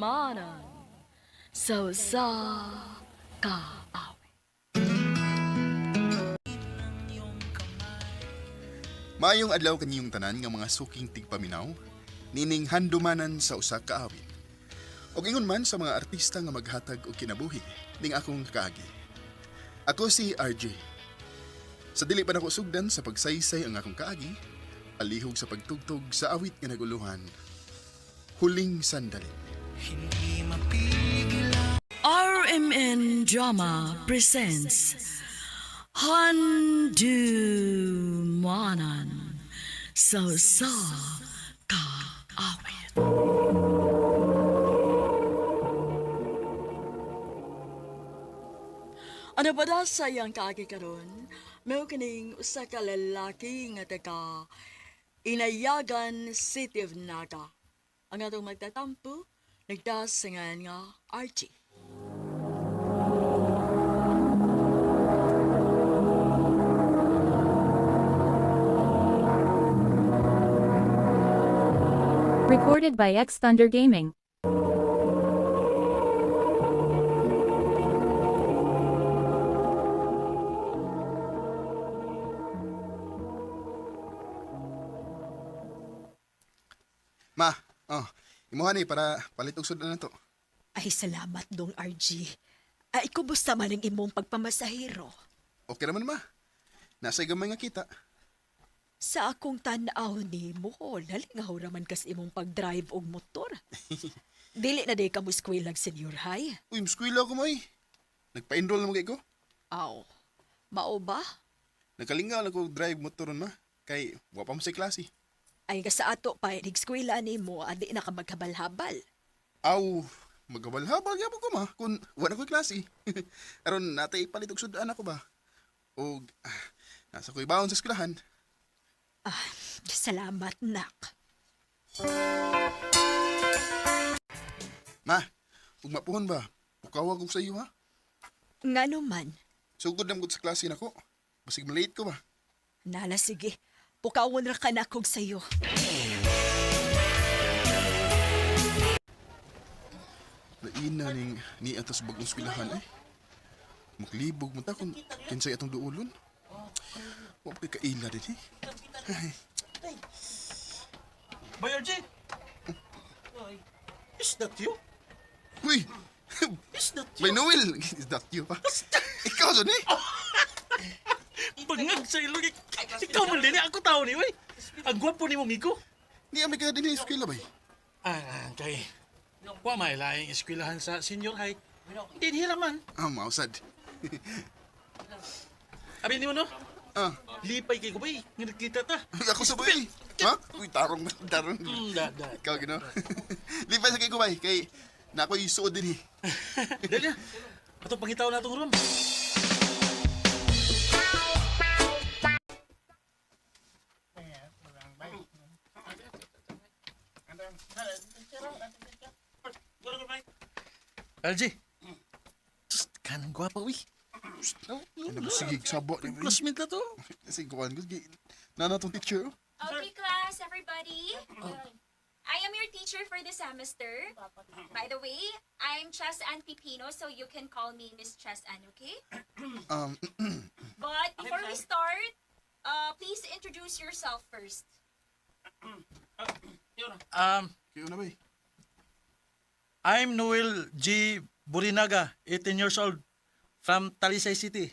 Handumanan sa usa ka awit. Maayong adlaw kaniyong tanan nga mga suking tigpaminaw, nining handumanan sa usa ka awit. Og ingon man sa mga artista nga maghatag og kinabuhi ning akong kaagi. Ako si RJ. Sa dili pa nako sugdan sa pagsaysay ang akong kaagi, palihog sa pagtugtog sa awit nga naguluhan. Huling sandali. RMN Drama presents Handumanan sa usa ka awit. Ano ba da sayang kaagi karon? May kining usa ka lalaki nga taga Inayagan City of Naga. Ang atong magtatampo, nagdasangan nga Archie. Recorded by X Thunder Gaming. Ma, oh, imuha ni para palit og sudan na to. Ay, salamat dong, RG. Ay, kumusta man ang imong pagpamasahiro? Okay naman ma. Nasa gamay nga kita. Sa akong tanaw ni mo, nalingaw raman kas imong pag-drive og motor. Dili na day ka mo lang senior high. Uy, muskwila ko eh. Nagpa-enroll na ko. Aw, mao ba? Nakalingaw lang ko drive motoron ma. Kay, wa pa mo sa klase. Ay nga sa ato pa, nag-skwela ni mo, adi na ka maghabal-habal. Aw, magkabal-habal gyapon ko ma kung wala ko klase. Aron natay palit og sudan ako ba. Og ah, nasa ko ibawon sa eskwelahan. Ah, salamat, nak. Ma, ug mapuhon ba? Pukawa ko sa iyo ha. Nga man, Sugod na mo sa klase nako. Basig malate ko ba? nala sige, pukawon ra ka na kog sayo. Laina ning ni atas bagong eskwelahan eh. Maglibog mo ta kung kinsay atong duulon. Wa pa kay kaila din eh. Boy RJ! Is that you? Uy! Is that May Noel! Is that you pa? Ikaw dun eh! Bangag sa ilong. Ikaw man din, ako tao ni, wey. Ang gwapo ni mong iko. Di kami ka din sa eskwela ba? Ah, kay. Wa may laing eskwelahan sa senior high. Hindi hiraman. Ah, mausad. Abi ni mo no? Ah, Lipay kay ko, bay. Nga nagkita ta. ako sa bay. Ha? Uy, tarong, tarong. Hmm, da, da. Ikaw, gino. Lipay sa kay kumay, kay na ako'y suod din eh. Dali na. Ato pangitaw na itong room. LG. Just kanang gwapa, uy. Ano ba, sige, sabo. Classmate na to. Sige, kuhan ko. Nana tong teacher. Okay, class, everybody. I am your teacher for the semester. By the way, I'm Chess Ann Pipino, so you can call me Miss Chess Ann, okay? Um, But before we start, uh, please introduce yourself first. Um, kayo na ba eh? I'm Noel G. Burinaga, 18 years old, from Talisay City.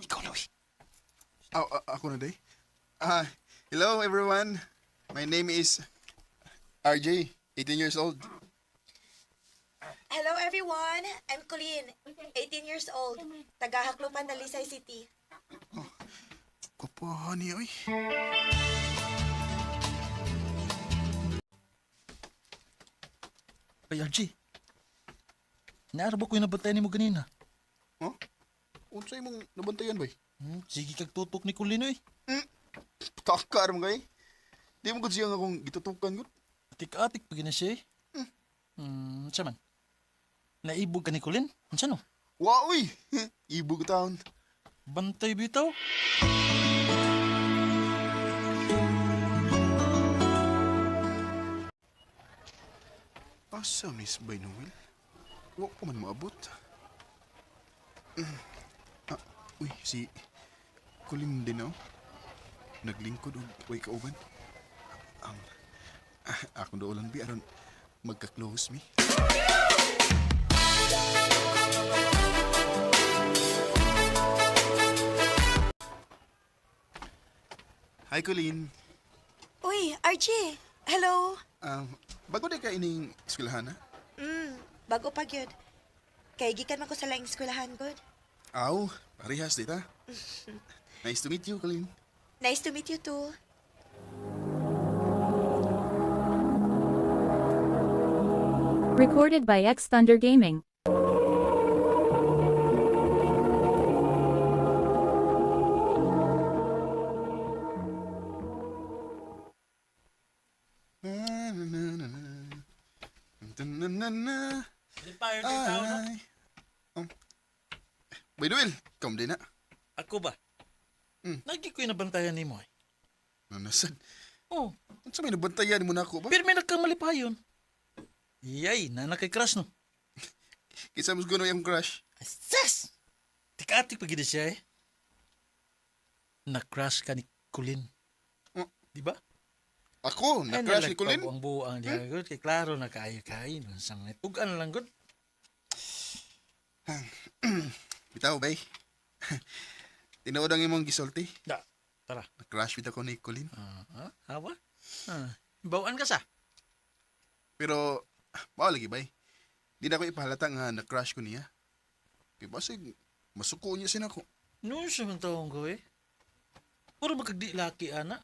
Ikaw na, uy. Ah, ah, ako na day. Ah, hello everyone. My name is RJ, 18 years old. Hello everyone, I'm Colleen, 18 years old, taga-Hakluman na Lisay City. Kapahan niya, oy. Ay, RG. Naarabo ko yung nabantay ni mo ganina. Ha? Unsay mong nabantayan ba? Hmm, sige kag tutok ni Kulino eh. Takar mo kay. Di mo gud siya nga akong gitutukan gud. Atik-atik pa gina siya eh. Hmm, siya man. Naibog ka ni Kulin? Ano no? Wa uy. Ibog taon. Bantay bitaw? Asa Miss Bay Noel? Wa pa man maabot. Mm. Ah, uy, si Colin din oh. Naglingkod og way kauban. Ang ah, akong doolan bi aron magka-close mi. Hi, Colin. Uy, RJ. Hello. Um, bago di ka ining eskwelahan, ha? Mm, bago pa gyud. Kay gikan man ko sa laing eskwelahan gud. Aw, parehas dita. nice to meet you, Colin. Nice to meet you too. Recorded by X Thunder Gaming. Dun, na, na, na. Empire din tao, no? Ay. Um. By the way, come din na. Ako ba? Hmm. Lagi ko'y nabantayan ni mo eh. Nanasan. Oh, Ano sa may nabantayan mo na ako ba? pero may nagkamali pa yun. Yay, na nakay-crush no. Kisa mo siguro yung crush. Sis! Tikatik pa gina siya eh. Na-crush ka ni Kulin. Oh. Di ba? Ako, na-crush ni Colin. Ang buang diya good. Kay klaro na kaayo-kayo. Sang tugan lang good. Bitaw, bay. Tinood ang imong gisulti. Da, tara. Na-crush bitaw ko ni Colin. Ah, ah, hawa? Ah, bawaan ka sa. Pero, mao lagi bay. Di na ko ipahalata nga na-crush ko niya. Kaya basig, masuko niya sin ako. Noon siya man taong ko eh. Puro magkagdi laki, ana.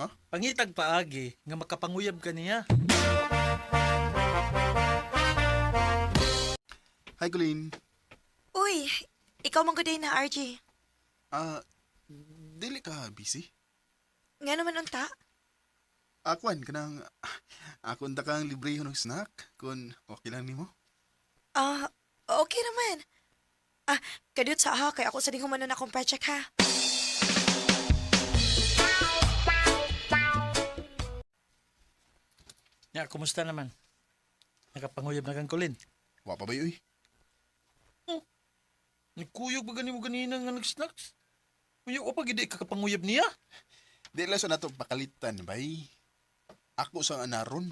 Ha? Pangitag paagi nga makapanguyab ka niya. Hi, Colin. Uy, ikaw man gud na RJ. Ah, dili ka busy? Nga naman unta. Akuan, kanang, ako unta kang libre ng snack, kung okay lang nimo. Ah, okay naman. Ah, kadiyot sa ha, kay ako sa ding humanon akong project ha. Ya, kumusta naman? Nakapanguyab na kang kulin. Wa pa ba uy? Nagkuyog ba gani mo ganina nga nag-snacks? Uyo pa gidi kakapanguyab niya. Di lang sa nato pakalitan, bay. Ako sa anaron.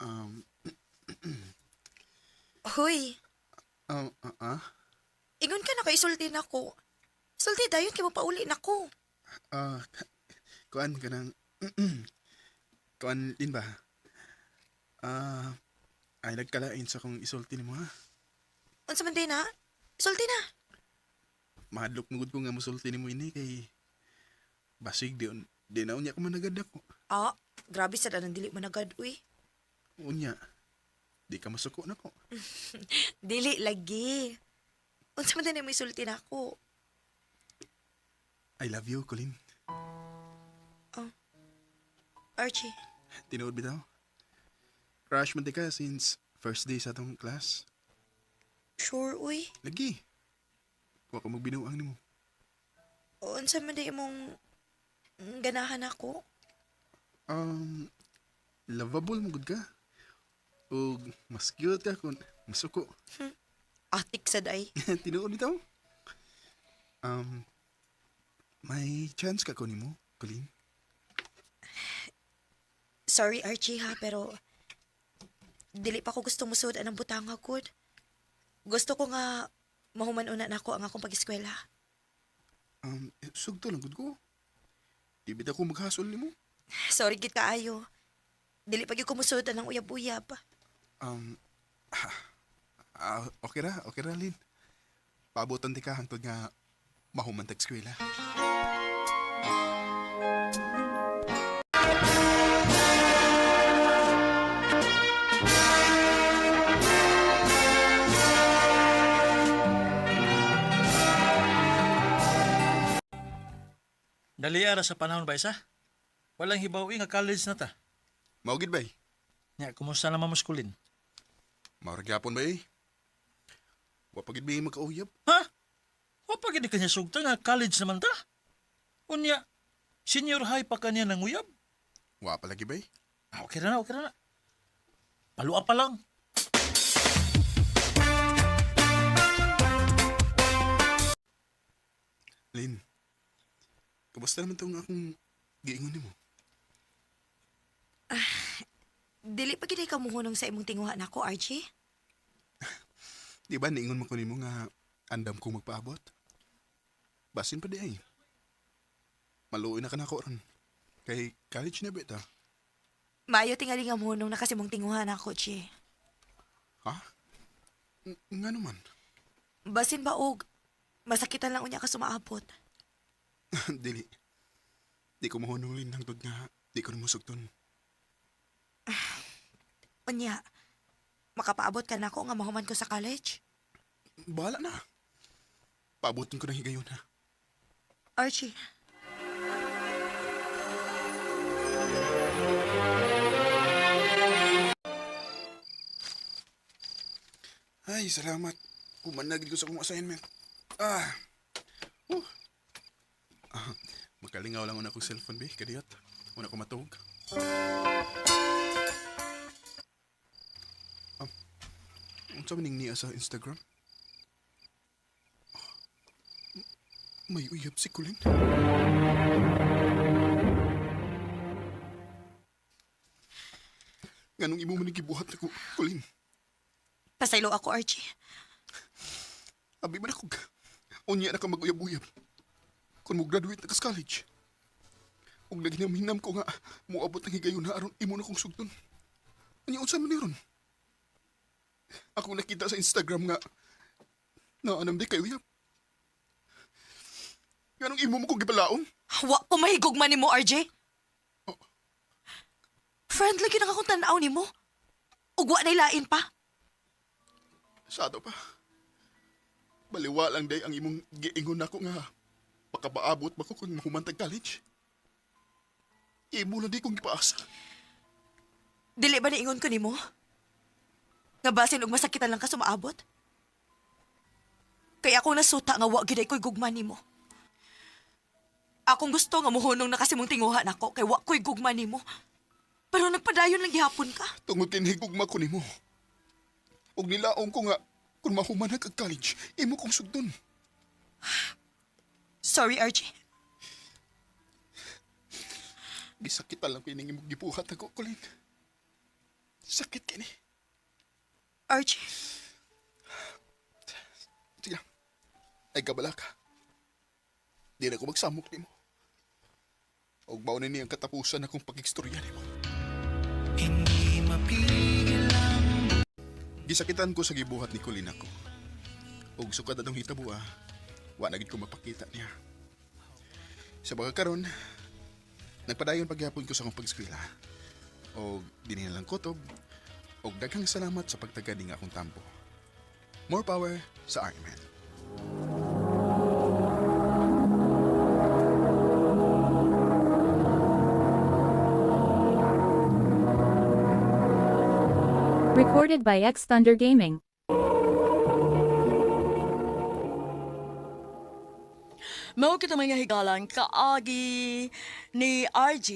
Um, Hoy, um, ah, ah, ingon ka na kay isulti na ko. Sulti dayon kay mo pauli na ko. ah, kuan ka ng, kuan din ba? Ah, ay nagkalain sa kong isulti ni mo ha. Unsa man din na? Sulti na. Mahadlok nugod ko nga musulti ni mo ini kay basig di, di na unya ko managad ako. Ah, grabe sa danang dili man agad uy. Unya, di ka masuko na ko. Dili lagi. Unsa man din mo isulti na ako. I love you, Colin. Archie, Tinuod bitaw. Crush man ka since first day sa atong class. sure uy. Lagi. Wa ko magbinuang nimo. Unsa man din imong ganahan ako? Um, lovable mo gud ka. O mas cute ka kung masuko. Atik sa day. Tinuod bitaw. Um, may chance ka ko nimo, Colin. Sorry Archie ha, pero dili pa ko gusto musud anang butanga good. Gusto ko nga mahuman una na ako ang akong pag-eskwela. Um, eh, sugto lang gud ko. Di bitaw ko maghasol nimo. Sorry gid kaayo. Dili pa gyud ko musud anang uyab-uyab. Um, ah, okay ra, okay ra, Lin. Paabotan ti ka hangtod nga mahumantag eskwela. Dali ara sa panahon ba isa? Walang hibawi nga college na ta. Maugid bay. Nya, kumusta naman mo skulin? Mauragyapon bay. Wa pagid bay magkauyab. Ha? Wa pa gid kanya sugta nga college naman ta. Unya, senior high pa kanya nang uyab. Wa pa lagi bay. Ah, okay na na, okay na na. Palua pa lang. Lin, kamusta naman itong akong giingon ni mo? Dili pa gid ka muhunong sa imong tinguha nako, Archie. Di ba niingon mo ko ni mo nga andam kong magpaabot? Basin pa di ay. Maluoy na ka na ko ron. Kay college na bita. Maayo tingali nga muhunong na kasi mong tinguha nako, Chi. Ha? Ng- nga naman. Basin ba og masakitan lang unya ka sumaabot. Dili. Di ko mahunong lin ng tod nga. Di ko na musugton. Unya, makapaabot ka na ako nga mahuman ko sa college. Bahala na. Paabotin ko ng higayon ha. Archie, Ay, salamat. Umanagin ko sa akong assignment. Ah. Uh. ah. Makalingaw lang una akong cellphone, be. Kadiyot. Una ko matug. Um, ang sa maning niya sa Instagram? Ah, May uyab si Kulin. Ganong imo man gibuhat ako, Kulin. pasaylo ako, Archie. Abi man ako. Unya na ka mag-uyab-uyab. Kung mo graduate na ka sa college. Ug naginaminam ko nga moabot ng higayon na aron imo na kong sugton. Unya unsa man ni ron? Ako nakita sa Instagram nga na anam di kay uyab. Ganong imo mo kong gibalaon? Wa ko mahigugman ni mo, RJ. Friend, lagi na akong tanaw ni mo. Ugwa na ilain pa. Sa ato pa. Baliwa lang day ang imong giingon ako nga makapaabot ba ko kung mahumantag college. Imo lang di kong gipaasa. Dili ba niingon ko ni mo? Nga basin og masakitan lang ka sumaabot? Kaya ako nasuta nga wa giday ko'y gugman ni mo. Akong gusto nga muhunong na kasi mong tinguha nako kay wa ko'y gugman ni mo. Pero nagpadayon lang gihapon ka. Tungod kay higugma ko nimo. Og nilaong ko nga kung mahumanag ang college, imo kong sugdon. Sorry, RJ. Gisakit lang ko ining imong gibuhat ako, Colin. Sakit kini. RJ, Sige. Ay kabala ka. Di na ko magsamok nimo. Og mao na niyang katapusan akong pagigstorya nimo. Gisakitan ko sa gibuhat ni Colin ako. Og sukad atong hitabo ah, wa na gid ko mapakita niya. Sa mga karon, nagpadayon pagyapon ko sa akong pag-eskwela. Og dinilang kutob, og daghang salamat sa pagtagad nga akong tampo. More power sa Ironman. Recorded by X Thunder Gaming. Mao kita mga higalan kaagi ni RG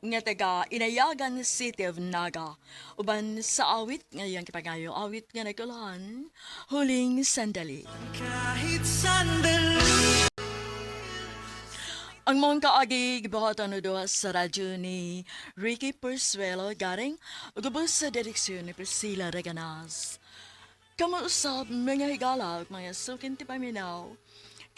nga taga Inayagan City of Naga. Uban sa awit ngayang kipangayo awit nga nagkulahan huling sandali. Ang mga kaagi gibahatan no duha sa radyo ni Ricky Persuelo garing ugubos sa direksyon ni Priscilla Reganas. Kamuusap mga higala ug mga sukin ti paminaw.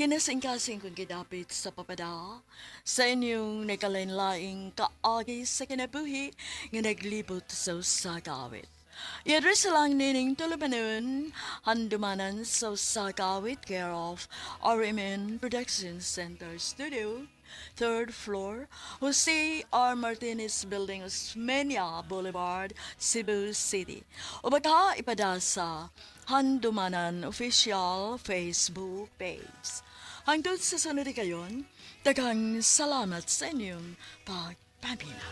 Kinasing-kasing kong gidapit sa papada sa inyong nagkalain-laing kaagi sa kinabuhi nga naglibot sa usagawit. Yadres lang nining tulumanon, handumanan sa usagawit care of RMN Production Center Studio, third floor, Jose R. Martinez Building, Osmeña Boulevard, Cebu City. O baka ipada sa Handumanan Official Facebook page. Hangtod sa sunod kayon, daghang salamat sa inyong pagpapina.